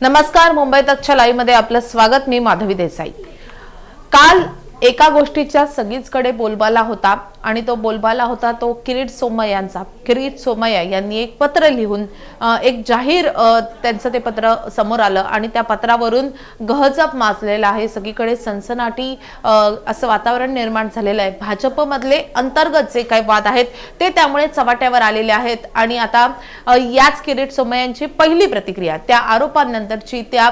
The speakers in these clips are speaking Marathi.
नमस्कार मुंबई तकच्या लाईव्हमध्ये आपलं स्वागत. मी माधवी देसाई. काल एका गोष्टीच्या सगळीचकडे बोलबाला होता. आणि तो बोलबाला होता तो किरीट सोमय यांचा. किरीट सोमय्या यांनी एक पत्र लिहून एक जाहीर त्यांचं ते पत्र समोर आलं आणि त्या पत्रावरून गहजप माजलेला आहे. सगळीकडे सनसनाटी असं वातावरण निर्माण झालेलं आहे. भाजपमधले अंतर्गत जे काही वाद आहेत ते त्यामुळे चव्हाट्यावर आलेले आहेत. आणि आता याच किरीट सोमय्यांची पहिली प्रतिक्रिया त्या आरोपांनंतरची त्या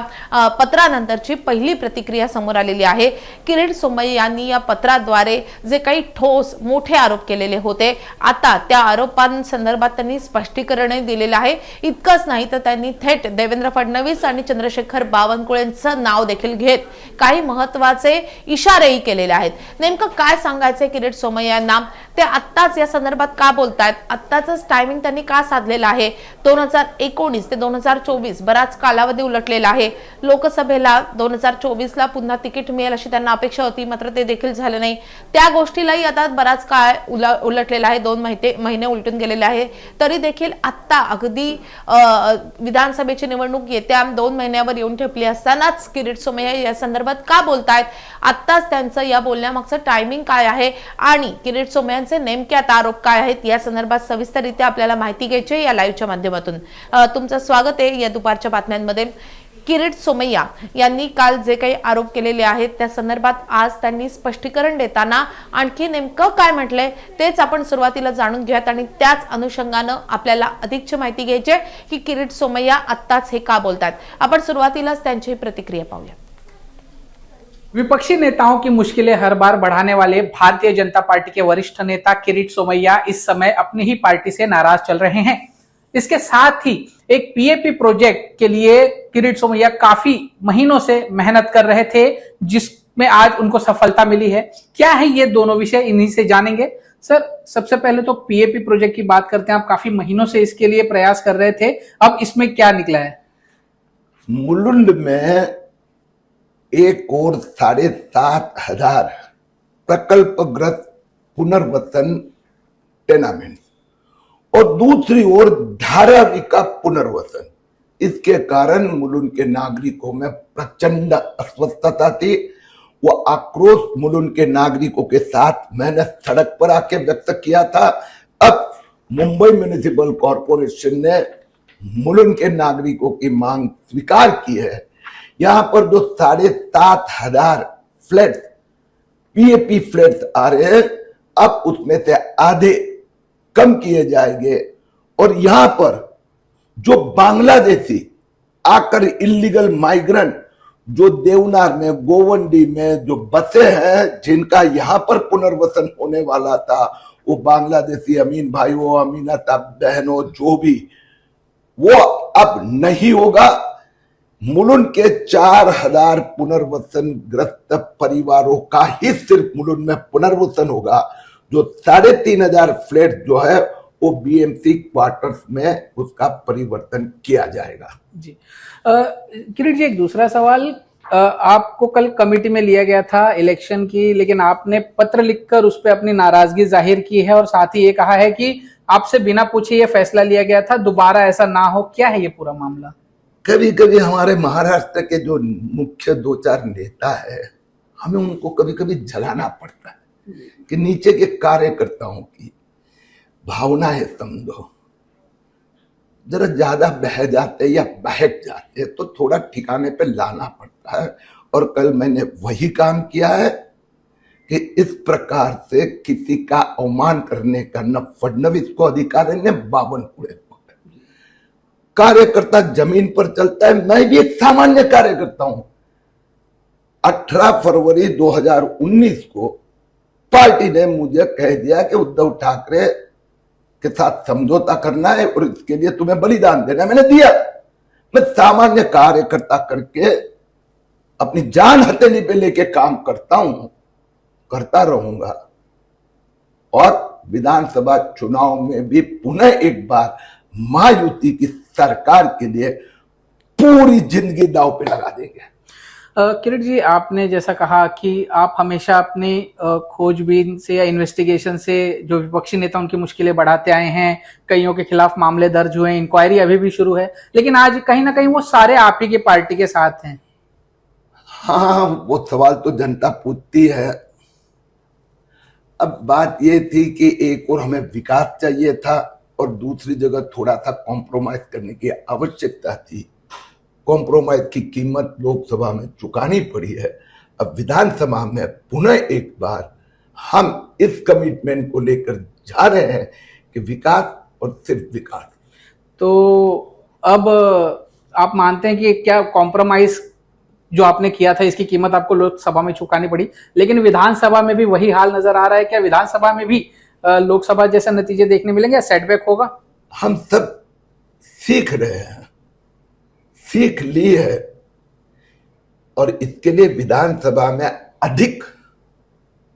पत्रानंतरची पहिली प्रतिक्रिया समोर आलेली आहे. किरीट सोमय्या यांनी या पत्राद्वारे जे काही ठोस मोठ आरोप केलेले होते. आता त्या आरोपांसंदर्भात त्यांनी स्पष्टीकरण दिलेलं आहे. इतकंच नाही तर त्यांनी थेट देवेंद्र फडणवीस आणि चंद्रशेखर बावनकुळेंचं नाव देखील घेत काही महत्त्वाचे इशारेही केलेले आहेत. नेमकं काय सांगायचंय किरीट सोमय्या यांना? ते आत्ताच या संदर्भात का बोलतायत? आत्ताच टायमिंग त्यांनी का साधलेलं आहे? दोन हजार एकोणीस ते दोन हजार चोवीस बराच कालावधी उलटलेला आहे. लोकसभेला दोन हजार चोवीसला पुन्हा तिकीट मिळेल अशी त्यांना अपेक्षा होती मात्र ते देखील झालं नाही. त्या गोष्टीलाही आता बराच काळ उला- उलटलेला आहे दोन महिने महिने उलटून गेलेले आहे तरी देखील आत्ता अगदी विधानसभेची निवडणूक येत्या दोन महिन्यावर येऊन ठेपली असतानाच किरीट सोमय्या या संदर्भात का बोलतायत? आत्ताच त्यांचं या बोलण्यामागचं टायमिंग काय आहे? आणि किरीट सोमय्यांचे नेमके आता आरोप काय आहेत? या संदर्भात सविस्तररित्या आपल्याला माहिती घ्यायची आहे या लाईव्हच्या माध्यमातून. तुमचं स्वागत आहे या दुपारच्या बातम्यांमध्ये. किरीट सोमय्या यांनी काल जे काही आरोप केलेले आहेत त्या संदर्भात आज त्यांनी स्पष्टीकरण देताना आणखी नेमकं काय म्हटलंय तेच आपण सुरुवातीला जाणून घेऊयात आणि त्याच अनुषंगानं आपल्याला अधिकची माहिती घ्यायची की किरीट सोमय्या आत्ताच हे का बोलतात आपण सुरुवातीलाच त्यांची प्रतिक्रिया पाहूया. विपक्षी नेताओं की मुश्किलें हर बार बढ़ाने वाले भारतीय जनता पार्टी के वरिष्ठ नेता किरीट सोमैया इस समय अपनी ही पार्टी से नाराज चल रहे हैं। इसके साथ ही एक पीएपी प्रोजेक्ट के लिए किरीट सोमैया काफ़ी महीनों से मेहनत कर रहे थे, जिसमें आज उनको सफलता मिली है। क्या है ये दोनों विषय? इन्हीं से जानेंगे। सर, सबसे पहले तो पीएपी प्रोजेक्ट की बात करते हैं। आप काफ़ी महीनों से इसके लिए प्रयास कर रहे थे। अब इसमें क्या निकला है? मुलुंड में एक और साढ़े सात हज़ार प्रकल्प प्रकल्पग्रस्त पुनर्वसन टेनामेंट और दूसरी ओर धारावी का पुनर्वसन। इसके कारण मुलुन के नागरिकों में प्रचंड अस्वस्थता थी। वो आक्रोश मुलुंड के नागरिकों के साथ मैंने सड़क पर आके व्यक्त किया था। अब मुंबई म्यूनिसिपल कॉरपोरेशन ने मुलुंड के नागरिकों की मांग स्वीकार की है। यहाँ पर जो साढ़े सात हज़ार फ्लैट, पीएपी फ्लैट आ रहे हैं, अब उसमें से आधे कम किए जाएँगे। और यहाँ पर जो बांग्लादेशी आकर इलीगल माइग्रेंट जो देवनार में, गोवंडी में जो बसे हैं, जिनका यहाँ पर पुनर्वसन होने वाला था, वो बांग्लादेशी अमीन भाई हो अमीना बहनों, जो भी, वो अब नहीं होगा। मुलुन के चार हज़ार पुनर्वसन ग्रस्त परिवारों का ही सिर्फ़ मुलुन में पुनर्वसन होगा। जो साढ़े तीन हज़ार फ्लैट जो है वो बीएमसी क्वार्टर्स में उसका परिवर्तन किया जाएगा। जी। किरीट जी एक दूसरा सवाल। अ, आपको कल कमेटी में लिया गया था इलेक्शन की लेकिन आपने पत्र लिखकर उस पर अपनी नाराज़गी ज़ाहिर की है और साथ ही ये कहा है कि आपसे बिना पूछे ये फैसला लिया गया था दोबारा ऐसा ना हो क्या है ये पूरा मामला? कभी कभी हमारे महाराष्ट्र के जो मुख्य दो चार नेता है हमें उनको कभी कभी जलाना पड़ता है कि नीचे के कार्यकर्ताओं की भावनाएँ समझो जरा ज़्यादा बह जाते या बहक जाते तो थोड़ा ठिकाने पे लाना पड़ता है। और कल मैंने वही काम किया है कि इस प्रकार से किसी का अवमान करने का न फडणवीस को अधिकार है, न बावनकुड़े कार्यकर्ता ज़मीन पर चलता है, मैं भी एक सामान्य कार्यकर्ता हूँ। 18 फरवरी 2019 को पार्टी ने मुझे कह दिया कि उद्धव ठाकरे के साथ समझौता करना है और इसके लिए तुम्हें बलिदान देना। मैंने दिया। मैं सामान्य कार्यकर्ता करके अपनी जान हथेली पे लेके काम करता हूँ, करता रहूँगा। और विधानसभा चुनाव में भी पुनः एक बार महायुति की सरकार के लिए पूरी ज़िंदगी दाव पे लगा देंगे। किरीट जी, आपने जैसा कहा कि आप हमेशा अपनी खोजबीन से या इन्वेस्टिगेशन से जो विपक्षी नेता उनकी मुश्किलें बढ़ाते आए हैं, कईयों के खिलाफ मामले दर्ज हुए इंक्वायरी अभी भी शुरू है, लेकिन आज कहीं ना कहीं वो सारे आप ही की पार्टी के साथ हैं। हाँ वो सवाल तो जनता पूछती है। अब बात ये थी कि एक और हमें विकास चाहिए था और दूसरी जगह थोड़ा सा कॉम्प्रोमाइज करने की आवश्यकता थी। कॉम्प्रोमाइज की कीमत लोकसभा में चुकानी पड़ी है। अब विधानसभा में पुनः एक बार हम इस कमिटमेंट को लेकर जा रहे हैं कि विकास और सिर्फ़ विकास। तो अब आप मानते हैं कि क्या कॉम्प्रोमाइज जो आपने किया था इसकी कीमत आपको लोकसभा में चुकानी पड़ी? लेकिन विधानसभा में भी वही हाल नज़र आ रहा है। क्या विधानसभा में भी लोकसभा जैसे नतीजे देखने मिलेंगे? या सेटबैक होगा? हम सब सीख रहे हैं। सीख ली है और इसके लिए विधानसभा में अधिक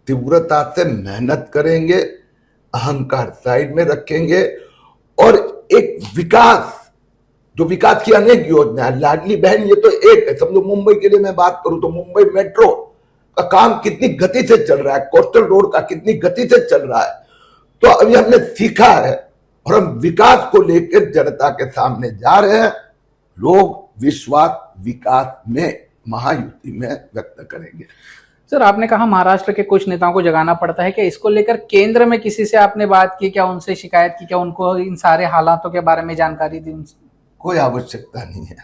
तीव्रता से मेहनत करेंगे, अहंकार साइड में रखेंगे और एक विकास, जो विकास की अनेक योजनाएँ लाडली बहन, ये तो एक है। समझो मुंबई के लिए मैं बात करूँ तो मुंबई मेट्रो का काम कितनी गति से चल रहा है, कोस्टल रोड का कितनी गति से चल रहा है। तो अभी हमने सीखा है और हम विकास को लेकर जनता के सामने जा रहे हैं। लोग विश्वास विकास में महायुति में व्यक्त करेंगे। सर आपने कहा महाराष्ट्र के कुछ नेताओं को जगाना पड़ता है। क्या इसको लेकर केंद्र में किसी से आपने बात की? क्या उनसे शिकायत की? क्या उनको इन सारे हालातों के बारे में जानकारी दी उनसे? कोई आवश्यकता नहीं है।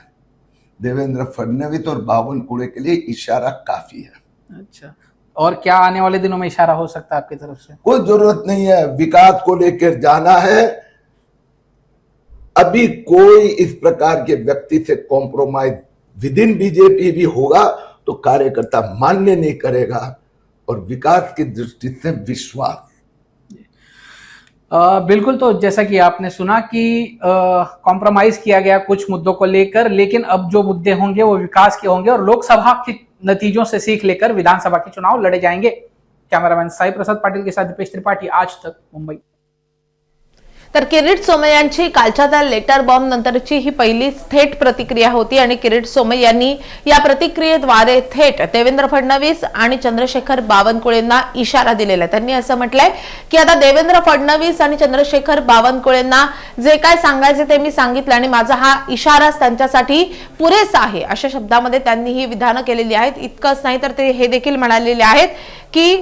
देवेंद्र फडणवीस और बावनकुड़े के लिए इशारा काफ़ी है। अच्छा। और क्या आने वाले दिनों में इशारा हो सकता है आपकी तरफ़ से? कोई ज़रूरत नहीं है। विकास को लेकर जाना है। अभी कोई इस प्रकार के व्यक्ति से कॉम्प्रोमाइज विद इन बीजेपी भी होगा तो कार्यकर्ता मान्य नहीं करेगा और विकास की दृष्टि से विश्वास। बिल्कुल तो जैसा कि आपने सुना कि कॉम्प्रोमाइज किया गया कुछ मुद्दों को लेकर, लेकिन अब जो मुद्दे होंगे वो विकास के होंगे और लोकसभा के नतीजों से सीख लेकर विधानसभा के चुनाव लड़े जाएँगे। कैमरामैन साई प्रसाद पाटिल के साथ दीपेश त्रिपाठी, आज तक मुंबई। तर किरीट सोमय्यांची कालच्या त्या लेटर बॉम्ब नंतरची ही पहिली थेट प्रतिक्रिया होती आणि किरीट सोमय्यांनी या प्रतिक्रियेद्वारे थेट देवेंद्र फडणवीस आणि चंद्रशेखर बावनकुळेंना इशारा दिलेला आहे. त्यांनी असं म्हटलंय की आता देवेंद्र फडणवीस आणि चंद्रशेखर बावनकुळेंना जे काय सांगायचे ते मी सांगितलं आणि माझा हा इशाराच त्यांच्यासाठी पुरेसा आहे अशा शब्दामध्ये त्यांनी ही विधानं केलेली आहेत. इतकंच नाही तर ते हे देखील म्हणालेले आहेत की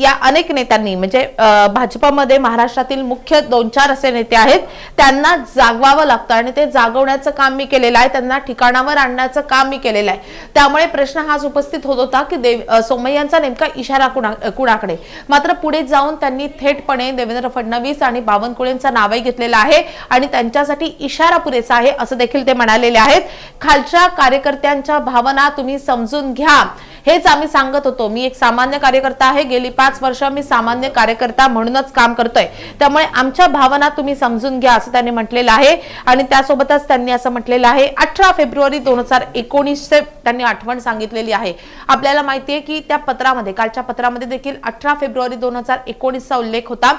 या अनेक नेत्यांनी म्हणजे भाजपामध्ये भाजपमध्ये महाराष्ट्रातील मुख्य दोन चार असे नेते आहेत त्यांना जागवावं लागतं. आणि ते जागवण्याचं काम मी केलेलं आहे त्यांना ठिकाणावर आणण्याचं काम मी केलेलं आहे. त्यामुळे प्रश्न हाच उपस्थित होत होता की देव सोमय्यांचा नेमका इशारा कुणा कुणाकडे? मात्र पुढे जाऊन त्यांनी थेटपणे देवेंद्र फडणवीस आणि बावनकुळेंचा नावही घेतलेला आहे आणि त्यांच्यासाठी इशारा पुरेसा आहे असं देखील ते म्हणालेले आहेत. खालच्या कार्यकर्त्यांच्या भावना तुम्ही समजून घ्या. हेच आम्ही सांगत होतो. मी एक सामान्य कार्यकर्ता आहे. गेली पाच वर्ष मी सामान्य कार्यकर्ता म्हणूनच काम करतोय. त्यामुळे आमच्या भावना तुम्ही समजून घ्या असं त्यांनी म्हटलेलं आहे. आणि त्यासोबतच त्यांनी असं म्हटलेलं आहे अठरा फेब्रुवारी दोन हजार एकोणीसचे त्यांनी आठवण सांगितलेली आहे. आपल्याला माहिती आहे की त्या पत्रामध्ये कालच्या पत्रामध्ये देखील अठरा फेब्रुवारी दोन हजार एकोणीसचा उल्लेख होता.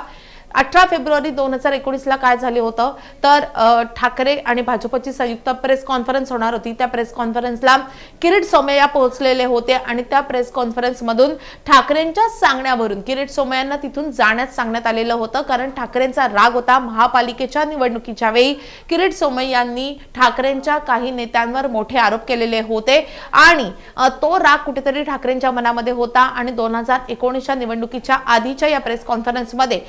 अठरा फेब्रुवारी दोन हजार एकोणीसला काय झाले होतं? तर ठाकरे आणि भाजपची संयुक्त प्रेस कॉन्फरन्स होणार होती. त्या प्रेस कॉन्फरन्सला किरीट सोमय्या पोहोचलेले होते आणि त्या प्रेस कॉन्फरन्समधून ठाकरेंच्या सांगण्यावरून किरीट सोमय्यांना तिथून जाण्यास सांगण्यात आलेलं होतं. कारण ठाकरेंचा राग होता महापालिकेच्या निवडणुकीच्या वेळी. किरीट सोमय्यांनी ठाकरेंच्या काही नेत्यांवर मोठे आरोप केलेले होते. आणि तो राग कुठेतरी ठाकरेंच्या मनामध्ये होता. आणि दोन हजार एकोणीसच्या निवडणुकीच्या आधीच्या या प्रेस कॉन्फरन्समध्ये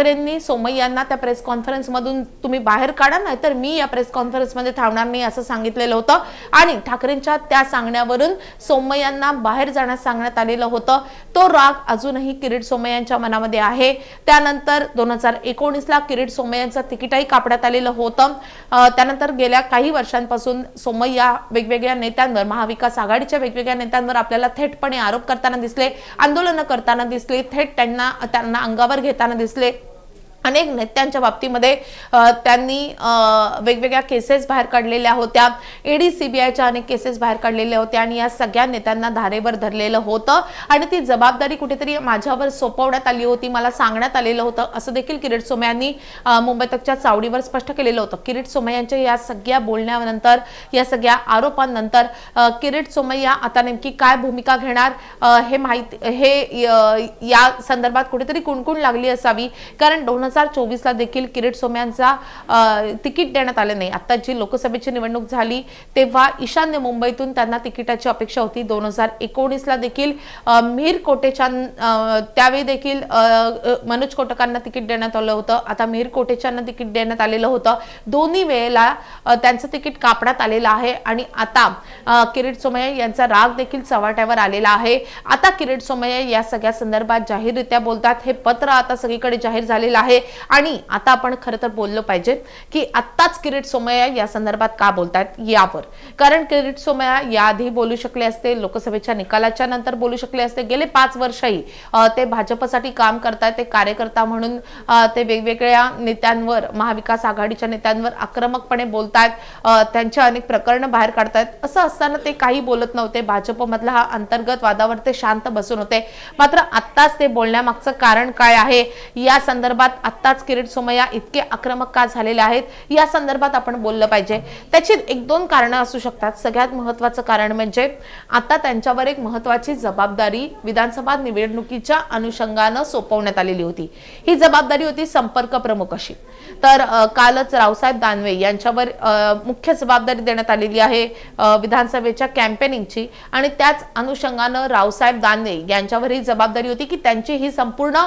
ठाकरेंनी सोमय्यांना त्या प्रेस कॉन्फरन्समधून तुम्ही बाहेर काढा नाही तर मी या प्रेस कॉन्फरन्समध्ये थांबणार नाही असं सांगितलेलं होतं. आणि ठाकरेंच्या त्या सांगण्यावरून सोमय्यांना बाहेर जाण्यास सांगण्यात आलेलं होतं. तो राग अजूनही किरीट सोमय्यांच्या मनामध्ये आहे. त्यानंतर दोन हजार एकोणीसला किरीट सोमय्यांचं तिकीटही कापण्यात आलेलं होतं. त्यानंतर गेल्या काही वर्षांपासून सोमय्या वेगवेगळ्या नेत्यांवर महाविकास आघाडीच्या वेगवेगळ्या नेत्यांवर आपल्याला थेटपणे आरोप करताना दिसले आंदोलनं करताना दिसले थेट त्यांना त्यांना अंगावर घेताना दिसले. अनेक नेत्यांच्या बाबतीमध्ये त्यांनी वेगवेगळ्या केसेस बाहेर काढलेल्या होत्या. ईडी सीबीआयच्या अनेक केसेस बाहेर काढलेल्या होत्या आणि या सगळ्या नेत्यांना धारेवर धरलेलं होतं. आणि ती जबाबदारी कुठेतरी माझ्यावर सोपवण्यात आली होती मला सांगण्यात आलेलं होतं. असं देखील किरीट सोमय यांनी मुंबई तकच्या चावडीवर स्पष्ट केलेलं होतं. किरीट सोमय यांच्या या सगळ्या बोलण्यानंतर या सगळ्या आरोपांनंतर किरीट सोमय्या आता नेमकी काय भूमिका घेणार हे माहिती हे या संदर्भात कुठेतरी कुणकुण लागली असावी? कारण दोन हजार चोवीसला देखील किरीट सोमयांचा तिकीट देण्यात आले नाही. आता जी लोकसभेची निवडणूक झाली तेव्हा ईशान्य मुंबईतून त्यांना तिकिटाची अपेक्षा होती. दोन हजार एकोणीसला देखील मीर मिहीर कोटेच्या त्यावेळी देखील मनोज कोटकांना तिकीट देण्यात आलं होतं. आता मिहीर कोटेच्यांना तिकीट देण्यात आलेलं होतं. दोन्ही वेळेला त्यांचं तिकीट कापण्यात आलेलं आहे आणि आता किरीट सोमय्या यांचा राग देखील चव्हाट्यावर आलेला आहे. आता किरीट सोमय्या या सगळ्या संदर्भात जाहीररित्या बोलतात. हे पत्र आता सगळीकडे जाहीर झालेलं आहे. आणि आता आपण खरं तर बोललो पाहिजे की आत्ताच किरीट सोमय्या या संदर्भात का बोलतात यावर. कारण किरीट सोमय्या याआधी बोलू शकले असते लोकसभेच्या निकालाच्या नंतर बोलू शकले असते. गेले पाच वर्षही ते भाजपसाठी काम करतायत ते कार्यकर्ता म्हणून ते वेगवेगळ्या नेत्यांवर महाविकास आघाडीच्या नेत्यांवर आक्रमकपणे बोलतायत त्यांच्या अनेक प्रकरणं बाहेर काढतायत. असं असताना ते काही बोलत नव्हते. भाजपमधला हा अंतर्गत वादावर ते शांत बसून होते. मात्र आत्ताच ते बोलण्यामागचं कारण काय आहे? या संदर्भात आत्ताच किरीट सोमय्या इतके आक्रमक का झालेले आहेत या संदर्भात आपण बोललं पाहिजे. त्याची एक दोन कारणं असू शकतात. सगळ्यात महत्वाचं कारण म्हणजे आता त्यांच्यावर एक महत्वाची जबाबदारी विधानसभा निवडणुकीच्या अनुषंगानं सोपवण्यात आलेली होती. ही जबाबदारी होती संपर्क प्रमुख अशी. तर कालच रावसाहेब दानवे यांच्यावर मुख्य जबाबदारी देण्यात आलेली आहे विधानसभेच्या कॅम्पेनिंगची. आणि त्याच अनुषंगानं रावसाहेब दानवे यांच्यावर ही जबाबदारी होती की त्यांची ही संपूर्ण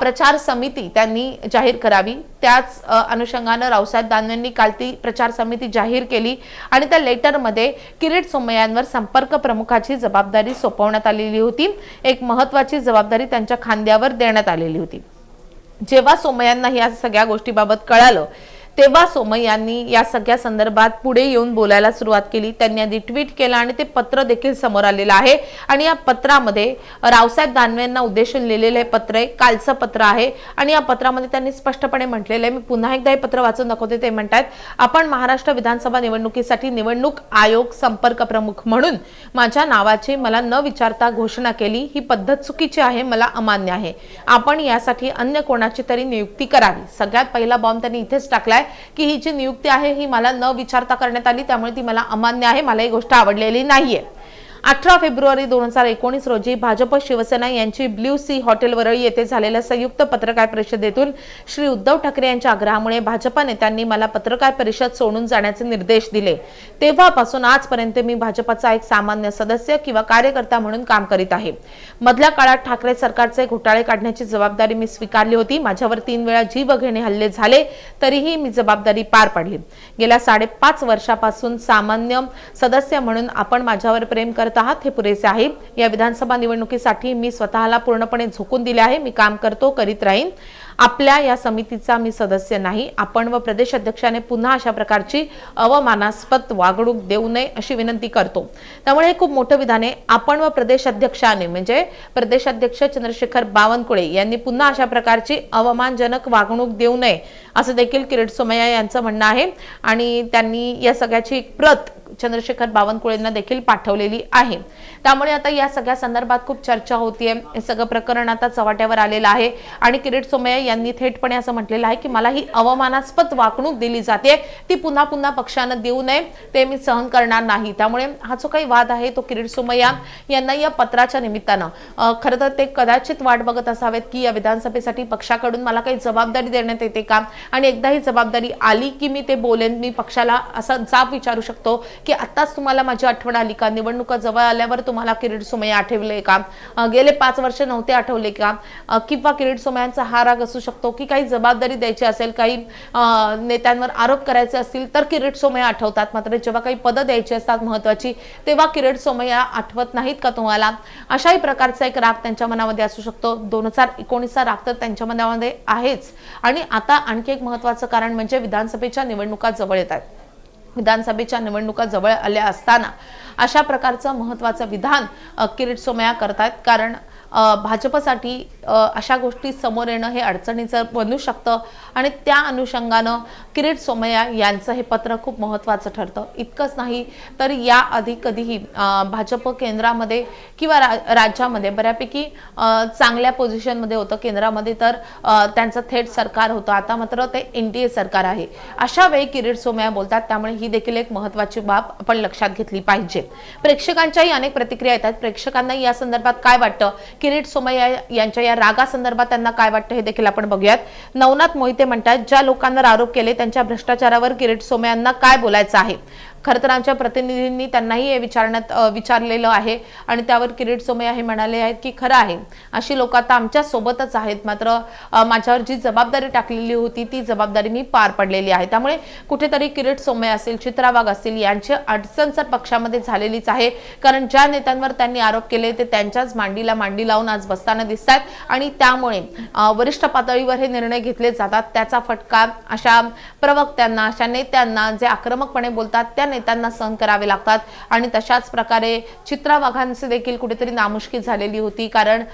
प्रचार समिती त्यांनी जाहीर करावी. त्याच अनुषंगानं रावसाहेब दानवेंनी काल ती प्रचार समिती जाहीर केली आणि त्या लेटरमध्ये किरीट सोमय्यांवर संपर्क प्रमुखाची जबाबदारी सोपवण्यात आलेली होती. एक महत्वाची जबाबदारी त्यांच्या खांद्यावर देण्यात आलेली होती. जेव्हा सोमय्यांना या सगळ्या गोष्टीबाबत कळालं तेव्हा सोमय्यांनी या सगळ्या संदर्भात पुढे येऊन बोलायला सुरुवात केली. त्यांनी आधी ट्विट केलं आणि ते पत्र देखील समोर आलेलं आहे. आणि या पत्रामध्ये रावसाहेब दानवेंना उद्देशून लिहिलेलं हे पत्र आहे कालचं पत्र आहे. आणि या पत्रामध्ये त्यांनी स्पष्टपणे म्हटलेलं आहे मी पुन्हा एकदा हे पत्र वाचून दाखवते. ते म्हणतात आपण महाराष्ट्र विधानसभा निवडणुकीसाठी निवडणूक आयोग संपर्क प्रमुख म्हणून माझ्या नावाची मला न विचारता घोषणा केली. ही पद्धत चुकीची आहे मला अमान्य आहे. आपण यासाठी अन्य कोणाची तरी नियुक्ती करावी. सगळ्यात पहिला बॉम्ब त्यांनी इथेच टाकलाय. की ही जी नियुक्ती आहे ही मला न विचारता करण्यात आली त्यामुळे ती मला अमान्य आहे. मला ही गोष्ट आवडलेली नाहीये. अठरा फेब्रुवारी दोन हजार एकोणीस रोजी भाजप शिवसेना यांची ब्ल्यू सी हॉटेल वरळी येथे झालेल्या संयुक्त पत्रकार परिषदेतून श्री उद्धव ठाकरे यांच्या आग्रहामुळे भाजपा नेत्यांनी मला पत्रकार परिषद सोडून जाण्याचे निर्देश दिले. तेव्हापासून आजपर्यंत मी भाजपचा एक सामान्य सदस्य किंवा कार्यकर्ता म्हणून काम करीत आहे. मधल्या काळात ठाकरे सरकारचे घोटाळे काढण्याची जबाबदारी मी स्वीकारली होती. माझ्यावर तीन वेळा जीवघेणे हल्ले झाले तरीही मी जबाबदारी पार पाडली. गेल्या साडेपाच वर्षापासून सामान्य सदस्य म्हणून आपण माझ्यावर प्रेम करत आहात हे पुरेसे आहे. या विधानसभा निवडणुकीसाठी मी स्वतःला पूर्णपणे झोकून दिले आहे. मी काम करतो करीत राहीन. आपल्या या समितीचा मी सदस्य नाही. आपण व प्रदेश अध्यक्षाने पुन्हा अशा प्रकारची अवमानास्पद वागणूक देऊ नये अशी विनंती करतो. त्यामुळे हे खूप मोठं विधान आहे. आपण व प्रदेश अध्यक्षाने म्हणजे प्रदेशाध्यक्ष चंद्रशेखर बावनकुळे यांनी पुन्हा अशा प्रकारची अवमानजनक वागणूक देऊ नये असं देखील किरीट सोमय्या यांचं म्हणणं आहे. आणि त्यांनी या सगळ्याची एक प्रत चंद्रशेखर बावनकुळेंना देखील पाठवलेली आहे. त्यामुळे आता या सगळ्या संदर्भात खूप चर्चा होतीये. हे सगळं प्रकरण आता चव्हाट्यावर आलेलं आहे. आणि किरीट सोमय्या यांनी थेटपणे असं म्हटलेलं आहे की मला ही अवमानास्पद वागणूक दिली जाते. ती पुन्हा पुन्हा पक्षानं देऊ नये. ते मी सहन करणार नाही. त्यामुळे हा जो काही वाद आहे तो किरीट सोमय्या यांना या पत्राच्या निमित्तानं. खरं तर ते कदाचित वाट बघत असावेत की या विधानसभेसाठी पक्षाकडून मला काही जबाबदारी देण्यात येते का? आणि एकदा ही जबाबदारी आली की मी ते बोलेन. मी पक्षाला असा जाब विचारू शकतो की आत्ताच तुम्हाला माझी आठवण आली का? निवडणुका जवळ आल्यावर तुम्हाला किरीट सोमय्या आठवले का? गेले पाच वर्ष नव्हते आठवले का? किंवा किरीट सोमय्यांचा हा राग असू शकतो की काही जबाबदारी द्यायची असेल काही नेत्यांवर आरोप करायचे असतील तर किरीट सोमय्या आठवतात. मात्र जेव्हा काही पदं द्यायची असतात महत्वाची तेव्हा किरीट सोमय्या आठवत नाहीत का तुम्हाला? अशाही प्रकारचा एक राग त्यांच्या मनामध्ये असू शकतो. दोन हजार एकोणीसचा राग तर त्यांच्या मनामध्ये आहेच. आणि आता आणखी एक महत्वाचं कारण म्हणजे विधानसभेच्या निवडणुका जवळ येत आहेत. विधानसभेच्या निवडणुका जवळ आल्या असताना अशा प्रकारचं महत्वाचं विधान किरीट सोमया करतायत. कारण भाजपसाठी अशा गोष्टी समोर येणं हे अडचणीचं बनू शकतं. आणि त्या अनुषंगानं किरीट सोमय्या यांचं हे पत्र खूप महत्त्वाचं ठरतं. इतकंच नाही तर याआधी कधीही भाजप केंद्रामध्ये किंवा रा राज्यामध्ये बऱ्यापैकी चांगल्या पोझिशनमध्ये होतं. केंद्रामध्ये तर त्यांचं थेट सरकार होतं. आता मात्र ते एन डी ए सरकार आहे. अशा वेळी किरीट सोमय्या बोलतात त्यामुळे ही देखील एक महत्त्वाची बाब आपण लक्षात घेतली पाहिजे. प्रेक्षकांच्याही अनेक प्रतिक्रिया येतात. प्रेक्षकांना या संदर्भात काय वाटतं? किरीट सोमय्या यांच्या या रागासंदर्भात त्यांना काय वाटतं हे देखील आपण बघूयात. नवनाथ मोहिते म्हणतात ज्या लोकांवर आरोप केले त्यांच्या भ्रष्टाचारावर किरीट सोमय्यांना काय बोलायचं आहे? खरं तर आमच्या प्रतिनिधींनी त्यांनाही हे विचारण्यात विचारलेलं आहे. आणि त्यावर किरीट सोमय्या हे म्हणाले आहेत की खरं आहे. अशी लोक आता आमच्या सोबतच आहेत. मात्र माझ्यावर जी जबाबदारी टाकलेली होती ती जबाबदारी मी पार पडलेली आहे. त्यामुळे कुठेतरी किरीट सोमय्या असेल चित्रा वाघ असतील यांची अडचण तर पक्षामध्ये झालेलीच आहे. कारण ज्या नेत्यांवर त्यांनी आरोप केले ते त्यांच्याच मांडीला मांडी लावून आज बसताना दिसतात आणि त्यामुळे वरिष्ठ पातळीवर हे निर्णय घेतले जातात. त्याचा फटका अशा प्रवक्त्यांना अशा नेत्यांना जे आक्रमकपणे बोलतात त्या नेत्यांना सहन करावे लागतात. आणि तशाच प्रकारे चित्रा वाघांचे देखील कुठेतरी नामुष्की झालेली होती. कारण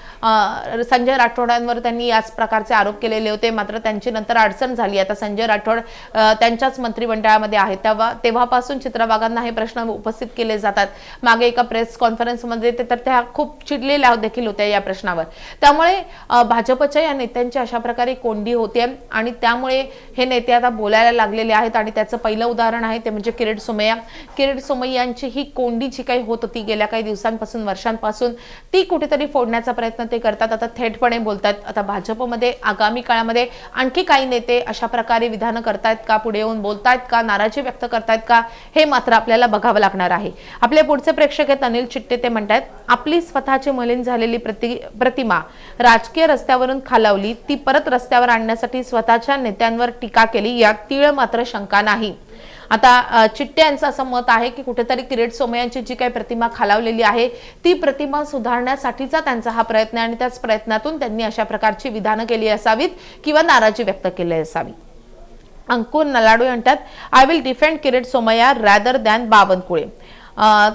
संजय राठोडांवर त्यांनी याच प्रकारचे आरोप केलेले होते. मात्र त्यांची नंतर अडचण झाली. आता संजय राठोड त्यांच्याच मंत्रिमंडळामध्ये आहेत. तेव्हा तेव्हापासून चित्रा वाघांना हे प्रश्न उपस्थित केले जातात. मागे एका प्रेस कॉन्फरन्समध्ये ते तर त्या खूप चिडलेल्या देखील होत्या या प्रश्नावर. त्यामुळे भाजपच्या या नेत्यांची अशा प्रकारे कोंडी होते. आणि त्यामुळे हे नेते आता बोलायला लागलेले आहेत. आणि त्याचं पहिलं उदाहरण आहे ते म्हणजे किरीट सोमय्या किरीट सोमय्यांची ही कोंडी जी काही होत होती गेल्या काही दिवसांपासून वर्षांपासून ती कुठेतरी फोडण्याचा प्रयत्न ते करतात. आता थेटपणे बोलतात. आता भाजपमध्ये आगामी काळामध्ये आणखी काही नेते अशा प्रकारे विधानं करतायत का पुढे येऊन बोलतायत का नाराजी व्यक्त करतायत का हे मात्र आपल्याला बघावं लागणार आहे. आपले पुढचे प्रेक्षक आहेत अनिल चिट्टे. ते म्हणतात आपली स्वतःची मलिन झालेली प्रति प्रतिमा राजकीय रस्त्यावरून खालावली. ती परत रस्त्यावर आणण्यासाठी स्वतःच्या नेत्यांवर टीका केली. यात तीळ मात्र शंका नाही. आता अ, चिट्टे यांचं असं मत आहे की कुठेतरी किरीट सोमयांची जी काही प्रतिमा खालावलेली आहे ती प्रतिमा सुधारण्यासाठीचा त्यांचा हा प्रयत्न आणि त्याच प्रयत्नातून त्यांनी अशा प्रकारची विधानं केली असावीत किंवा नाराजी व्यक्त केली असावी. अंकुर नलाडू म्हणतात I will defend Kirit Somaiya rather than Bawankule.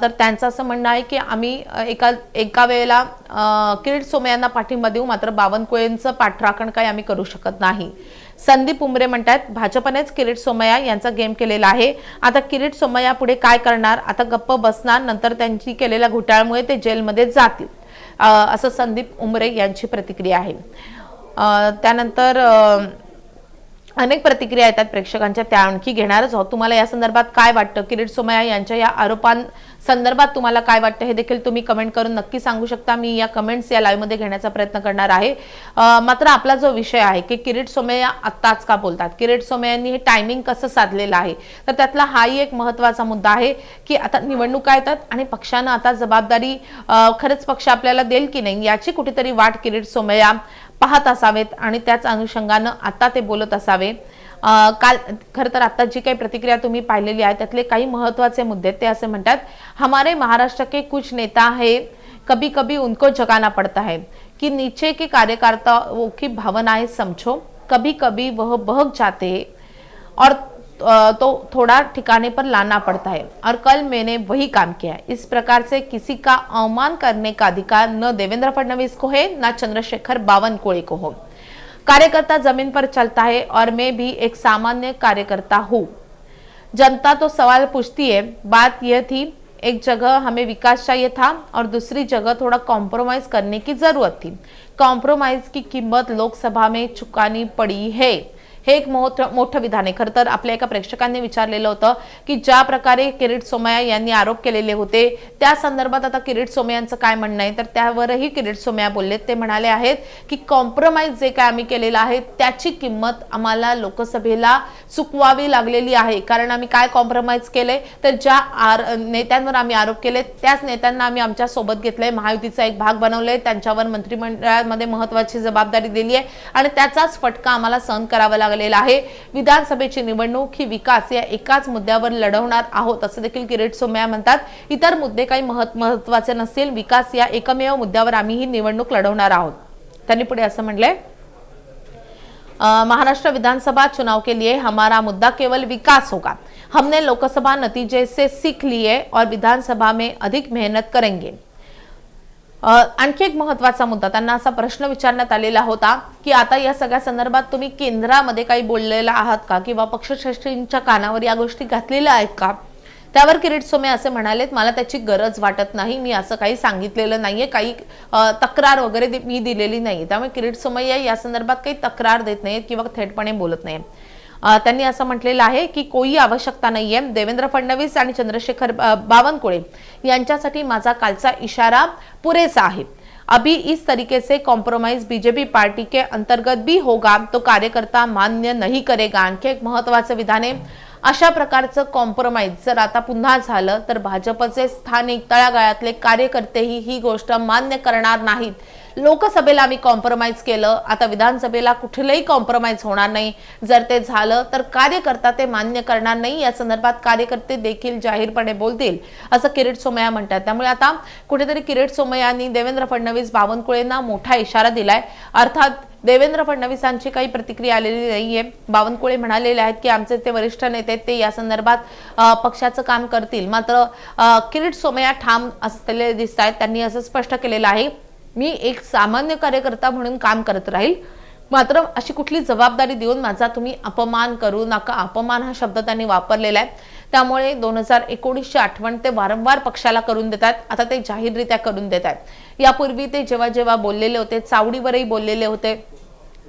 तर त्यांचं असं म्हणणं आहे की आम्ही एका एका वेळेला किरीट सोमयांना पाठिंबा देऊ मात्र बावनकुळेंचं पाठराखण काही आम्ही करू शकत नाही. संदीप उमरे म्हणतात भाजपनेच किरीट सोमय्या यांचा गेम केलेला आहे. आता किरीट सोमय्या पुढे काय करणार? आता गप्प बसणार नंतर त्यांची केलेल्या घोटाळ्यामुळे ते जेलमध्ये जातील. असं संदीप उमरे यांची प्रतिक्रिया आहे. त्यानंतर अनेक प्रतिक्रिया येतात प्रेक्षकांच्या त्या आणखी घेणारच आहोत. तुम्हाला या संदर्भात काय वाटतं? किरीट सोमया यांच्या या आरोपांसंदर्भात तुम्हाला काय वाटतं? हे देखील तुम्ही कमेंट करून नक्की सांगू शकता. मी या कमेंट्स या लाईव्हमध्ये घेण्याचा प्रयत्न करणार आहे. मात्र आपला जो विषय आहे की किरीट सोमय्या आत्ताच का बोलतात? किरीट सोमय्यांनी हे टायमिंग कसं साधलेलं आहे? तर त्यातला हाही एक महत्त्वाचा मुद्दा आहे की आता निवडणुका येतात आणि पक्षानं आता जबाबदारी खरंच पक्ष आपल्याला देईल की नाही? याची कुठेतरी वाट किरीट सोमय्या पाहत असावेत आणि त्याच अनुषंगानं आता ते बोलत असावे. काल खरं तर आता जी काही प्रतिक्रिया तुम्ही पाहिलेली आहे त्यातले काही महत्त्वाचे मुद्दे ते असे म्हणतात हमारे महाराष्ट्र के कुछ नेता है कभी कभी उनको जगाना पड़ता है. कि नीचे के कार्यकर्ताओं की भावनाएं समझो कभी कभी वह बहक जाते हैं और तो थोड़ा ठिकाने पर लाना पड़ता है। और कल मैंने वही काम किया है। इस प्रकार से किसी का अवमान करने का अधिकार न देवेंद्र फडणवीस को है, न चंद्रशेखर बावनकुळे को हो। कार्यकर्ता ज़मीन पर चलता है और मैं भी एक सामान्य कार्यकर्ता हूँ। जनता तो सवाल पूछती है। बात यह थी, एक जगह हमें विकास चाहिए था और दूसरी जगह थोड़ा कॉम्प्रोमाइज करने की ज़रूरत थी। कॉम्प्रोमाइज की कीमत लोकसभा में चुकानी पड़ी है। हे एक मोठं मोठं विधान आहे. खरं तर आपल्या एका प्रेक्षकांनी विचारलेलं होतं की ज्या प्रकारे किरीट सोमया यांनी आरोप केलेले होते त्या संदर्भात आता किरीट सोमयांचं काय म्हणणं आहे? तर त्यावरही किरीट सोमया बोललेत. ते म्हणाले आहेत की कॉम्प्रोमाइज जे काय आम्ही केलेलं आहे त्याची किंमत आम्हाला लोकसभेला चुकवावी लागलेली आहे. कारण आम्ही काय कॉम्प्रोमाइज केले तर ज्या आर नेत्यांवर आम्ही आरोप केले त्याच नेत्यांना आम्ही आमच्यासोबत घेतलंय. महायुतीचा एक भाग बनवलंय. त्यांच्यावर मंत्रिमंडळामध्ये महत्वाची जबाबदारी दिली आहे आणि त्याचाच फटका आम्हाला सहन करावा लागला लागलेला आहे. विधानसभेची निवडणूक ही विकास या एकाच मुद्द्यावर लढवणार आहोत असं देखील किरीट सोमया म्हणतात. इतर मुद्दे काही महत्त्वाचे नसतील. विकास या एकमेव मुद्द्यावर आम्ही ही निवडणूक लढवणार आहोत. त्यांनी पुढे असं म्हटलंय महाराष्ट्र विधानसभा चुनाव के लिए हमारा मुद्दा केवल विकास होगा. हमने लोकसभा नतीजे से सीख लिए और विधानसभा में अधिक मेहनत करेंगे. आणखी एक महत्त्वाचा मुद्दा त्यांना असा प्रश्न विचारण्यात आलेला होता की आता या सगळ्या संदर्भात तुम्ही केंद्रामध्ये काही बोललेला आहात का? किंवा पक्षश्रेष्ठींच्या कानावर या गोष्टी घातलेल्या आहेत का? त्यावर किरीट सोमे असे म्हणालेत मला त्याची गरज वाटत नाही मी असं काही सांगितलेलं नाहीये काही तक्रार वगैरे दि- मी दिलेली नाही त्यामुळे किरीट सोमय्या या संदर्भात काही तक्रार देत नाहीत किंवा थेटपणे बोलत नाहीत त्यांनी असं म्हटलेलं आहे की कोई आवश्यकता नाहीये. देवेंद्र फडणवीस आणि चंद्रशेखर बावनकुळे यांच्यासाठी माझा कालचा इशारा पुरेसा आहे. अभी इस तरीके से कॉम्प्रोमाइज बीजेपी पार्टी के अंतर्गत भी होगा. तो कार्यकर्ता मान्य नहीं करेगा. आणखी एक महत्वाचं विधान आहे. अशा प्रकारचं कॉम्प्रोमाइज जर आता पुन्हा झालं तर भाजपचे स्थानिक तळागाळातले कार्यकर्तेही ही गोष्ट मान्य करणार नाहीत. लोकसभेला आम्ही कॉम्प्रोमाइज केलं. आता विधानसभेला कुठलंही कॉम्प्रोमाइज होणार नाही. जर ते झालं तर कार्यकर्ता ते मान्य करणार नाही. या संदर्भात कार्यकर्ते देखील जाहीरपणे बोलतील असं किरीट सोमय्या म्हणतात. त्यामुळे आता कुठेतरी किरीट सोमय्यांनी देवेंद्र फडणवीस बावनकुळेंना मोठा इशारा दिलाय. अर्थात देवेंद्र फडणवीसांची काही प्रतिक्रिया आलेली नाहीये. बावनकुळे म्हणालेले आहेत की आमचे ते वरिष्ठ नेते आहेत, ते या संदर्भात पक्षाचं काम करतील. मात्र किरीट सोमय्या ठाम असलेले दिसत आहेत त्यांनी असं स्पष्ट केलेलं आहे. मी एक सामान्य कार्यकर्ता म्हणून काम करत राहील. मात्र अशी कुठली जबाबदारी देऊन माझा तुम्ही अपमान करू नका. अपमान हा शब्द त्यांनी वापरलेला आहे. त्यामुळे दोन हजार एकोणीसची आठवण ते वारंवार पक्षाला करून देतात. आता ते जाहीररित्या करून देत आहेत यापूर्वी ते जेव्हा जेव्हा बोललेले होते चावडीवरही बोललेले होते.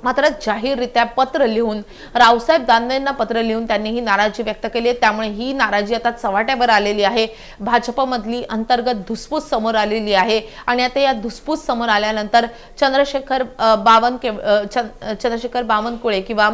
मात्र जाहीररित्या पत्र लिहून रावसाहेब दानवेंना पत्र लिहून त्यांनी ही नाराजी व्यक्त केली आहे. त्यामुळे ही नाराजी आता चव्हाट्यावर आलेली आहे. भाजपमधली अंतर्गत धुसफूस समोर आलेली आहे. आणि आता या धुसफूस समोर आल्यानंतर चंद्रशेखर बावनके बावन चंद- चंद्रशेखर बावनकुळे किंवा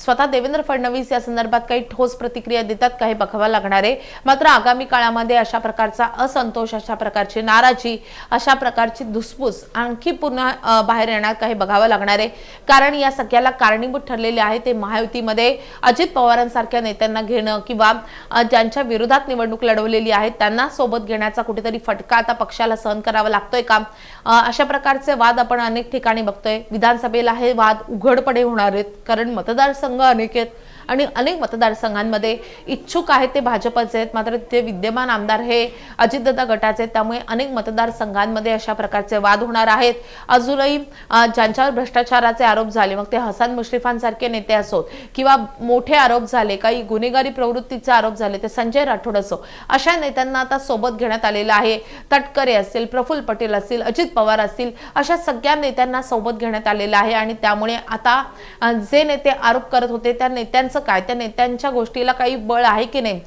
स्वतः देवेंद्र फडणवीस या संदर्भात काही ठोस प्रतिक्रिया देतात काही बघावं लागणार आहे. मात्र आगामी काळामध्ये अशा प्रकारचा असंतोष अशा प्रकारची नाराजी अशा प्रकारची धुसफूस आणखी पुन्हा बाहेर येणार काही बघावं लागणार आहे. कारण या सगळ्याला कारणीभूत ठरलेले आहे ते महायुतीमध्ये अजित पवारांसारख्या नेत्यांना घेणं किंवा ज्यांच्या विरोधात निवडणूक लढवलेली आहे त्यांना सोबत घेण्याचा कुठेतरी फटका आता पक्षाला सहन करावा लागतोय का? अशा प्रकारचे वाद आपण अनेक ठिकाणी बघतोय. विधानसभेला हे वाद उघडपणे होणार आहेत कारण मतदारसंघ अनेक आहेत आणि अनेक मतदारसंघांमध्ये इच्छुक आहेत ते भाजपचे आहेत. मात्र ते विद्यमान आमदार हे अजितदादा गटाचे आहेत. त्यामुळे अनेक मतदारसंघांमध्ये अशा प्रकारचे वाद होणार आहेत. अजूनही ज्यांच्यावर भ्रष्टाचाराचे आरोप झाले मग ते हसन मुश्रीफांसारखे नेते असोत किंवा मोठे आरोप झाले काही गुन्हेगारी प्रवृत्तीचे आरोप झाले ते संजय राठोड असो अशा नेत्यांना आता सोबत घेण्यात आलेलं आहे. तटकरे असतील प्रफुल्ल पटेल असतील अजित पवार असतील अशा सगळ्या नेत्यांना सोबत घेण्यात आलेलं आहे. आणि त्यामुळे आता जे नेते आरोप करत होते त्या नेत्यांचं काय? त्या नेत्यांच्या गोष्टीला काही बळ आहे की नाही?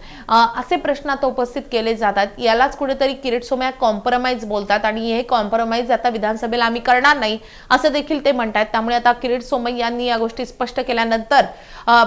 असे प्रश्न आता उपस्थित केले जातात. यालाच कुठेतरी किरीट सोमया कॉम्प्रोमाइज बोलतात आणि हे कॉम्प्रोमाइज आता विधानसभेला आम्ही करणार नाही असं देखील ते म्हणतात त्यामुळे आता किरीट सोमय यांनी या गोष्टी स्पष्ट केल्यानंतर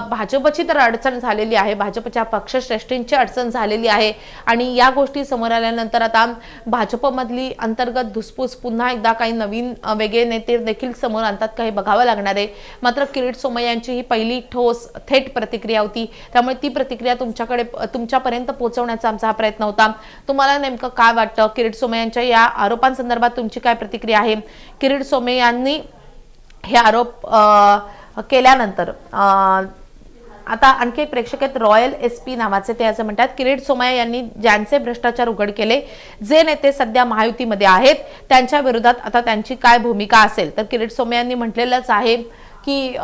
भाजपची तर अडचण झालेली आहे. भाजपच्या पक्षश्रेष्ठींची अडचण झालेली आहे. आणि या गोष्टी समोर आल्यानंतर आता भाजपमधली अंतर्गत धुसफूस पुन्हा एकदा काही नवीन वेगळे नेते देखील समोर आणतात काही बघावं लागणार आहे. मात्र किरीट सोमय्यांची ही पहिली ठोस थेट प्रतिक्रिया होती. त्यामुळे ती प्रतिक्रिया तुमच्याकडे तुमच्यापर्यंत पोहोचवण्याचा आमचा हा प्रयत्न होता. तुम्हाला नेमकं काय वाटतं? किरीट सोमे यांच्या या आरोपांसंदर्भात तुमची काय प्रतिक्रिया आहे? किरीट सोमे यांनी हे आरोप केल्यानंतर आता आणखी एक प्रेक्षक आहेत रॉयल एस पी नावाचे ते असं म्हणतात. किरीट सोमया यांनी ज्यांचे भ्रष्टाचार उघड केले जे नेते सध्या महायुतीमध्ये आहेत त्यांच्या विरोधात आता त्यांची काय भूमिका असेल? तर किरीट सोमयांनी यांनी म्हटलेलंच आहे की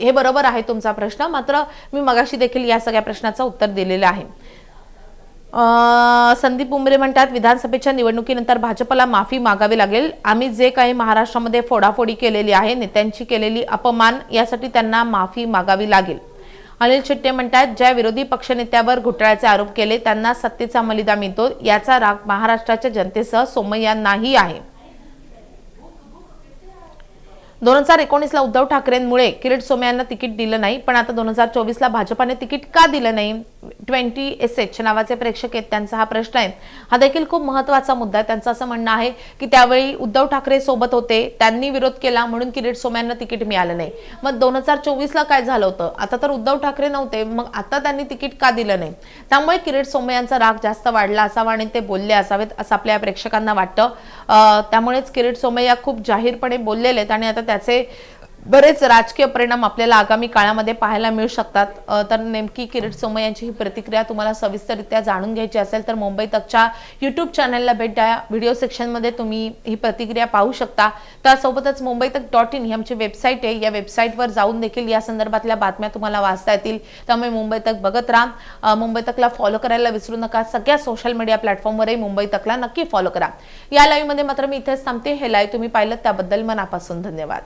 हे बरोबर आहे तुमचा प्रश्न मात्र मी मगाशी देखील या सगळ्या प्रश्नाचं उत्तर दिलेलं आहे. संदीप उमरे म्हणतात विधानसभेच्या निवडणुकीनंतर भाजपला माफी मागावी लागेल. आम्ही जे काही महाराष्ट्रामध्ये फोडाफोडी केलेली आहे नेत्यांची केलेली अपमान यासाठी त्यांना माफी मागावी लागेल. अनिल चिट्टे म्हणतात ज्या विरोधी पक्षनेत्यावर घोटाळ्याचे आरोप केले त्यांना सत्तेचा मलिदा मिळतो. याचा राग महाराष्ट्राच्या जनतेसह सोमय्यांनाही आहे. दोन हजार एकोणीसला उद्धव ठाकरेंमुळे किरीट सोमयांना तिकीट दिलं नाही पण आता दोन हजार चोवीसला भाजपाने तिकीट का दिलं नाही? ट्वेंटी एस एच नावाचे प्रेक्षक आहेत त्यांचा हा प्रश्न आहे. हा देखील खूप महत्त्वाचा मुद्दा आहे. त्यांचं असं म्हणणं आहे की त्यावेळी उद्धव ठाकरे सोबत होते त्यांनी विरोध केला म्हणून किरीट सोम्यांना तिकीट मिळालं नाही. मग दोन हजार चोवीसला काय झालं होतं? आता तर उद्धव ठाकरे नव्हते मग आता त्यांनी तिकीट का दिलं नाही? त्यामुळे किरीट सोमय्यांचा राग जास्त वाढला असावा आणि ते बोलले असावेत असं आपल्या प्रेक्षकांना वाटतं. त्यामुळेच किरीट सोमय्या खूप जाहीरपणे बोललेले आहेत आणि आता त्याचे बरेच राजकीय परिणाम आपल्याला आगामी काळामध्ये पाहायला मिळू शकतात. तर नेमकी किरीट सोमय यांची ही प्रतिक्रिया तुम्हाला सविस्तररित्या जाणून घ्यायची असेल तर मुंबई तकच्या युट्यूब चॅनलला भेट द्या. व्हिडिओ सेक्शनमध्ये तुम्ही ही प्रतिक्रिया पाहू शकता. त्यासोबतच मुंबई तक डॉट इन ही आमची वेबसाईट आहे. या वेबसाईटवर जाऊन देखील या संदर्भातल्या बातम्या तुम्हाला वाचता येतील. त्यामुळे मुंबई तक बघत राहा. मुंबई तकला फॉलो करायला विसरू नका. सगळ्या सोशल मीडिया प्लॅटफॉर्मवरही मुंबई तकला नक्की फॉलो करा. या लाईव्हमध्ये मात्र मी इथेच थांबते. हे लाईव्ह तुम्ही पाहिलं त्याबद्दल मनापासून धन्यवाद.